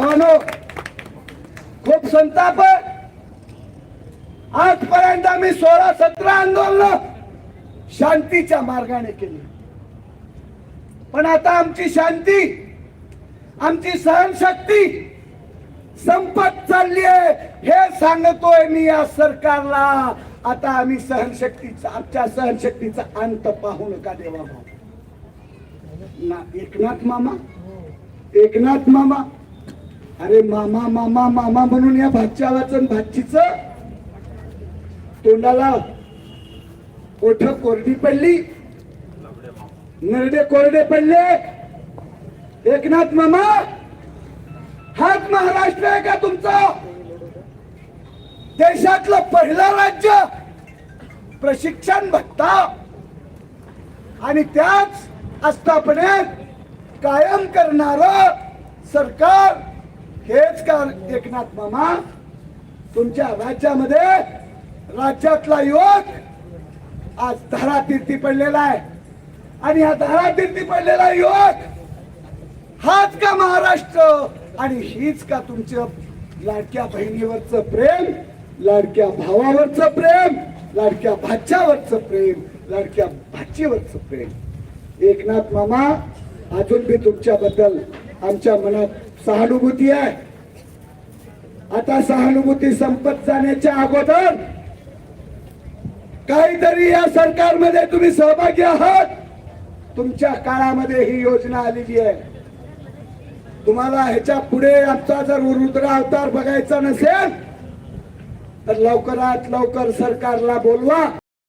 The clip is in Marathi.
भावानो खूप संताप आजपर्यंत आम्ही सोळा सतरा आंदोलन शांतीच्या मार्गाने केली. पण आता आमची शांती आमची सहनशक्ती संपत चालली आहे. हे सांगतोय मी या सरकारला. आता आम्ही सहनशक्तीचा आमच्या सहनशक्तीचा अंत पाहू नका देवा भाऊ. ना एकनाथ मामा? एकनाथ मामा? अरे मामा मामा मामा म्हणून या भाच्या वाचन भाचीच तोंडाला ओठ कोरडी पडली. नरडे कोरडे पडले. एकनाथ मामा हाच महाराष्ट्र आहे का तुमचा? देशातलं पहिलं राज्य प्रशिक्षण भत्ता. आणि त्याच आस्थापनेत कायम करणार सरकार हेच का एकनाथ मामा तुमच्या राज्यामध्ये राज्यातला युवक आज धारातीर्थी पडलेला आहे. आणि हा धारातीर्थी पडलेला युवक हाच का महाराष्ट्र? आणि हीच का तुमच्या लाडक्या बहिणीवरचं प्रेम लाडक्या भावावरचं प्रेम लाडक्या भाच्यावरचं प्रेम लाडक्या भाचीवरचं प्रेम? एकनाथ मामा अजून बी तुमच्याबद्दल आमच्या मनात सहानुभूती आहे. आता सहानुभूती संपत जाण्याच्या अगोदर काहीतरी या सरकारमध्ये तुम्ही सहभागी आहात. तुमच्या काळामध्ये ही योजना आलेली आहे. तुम्हाला ह्याच्या पुढे आमचा जर रुद्र अवतार बघायचा नसेल तर लवकरात लवकर सरकारला बोलवा.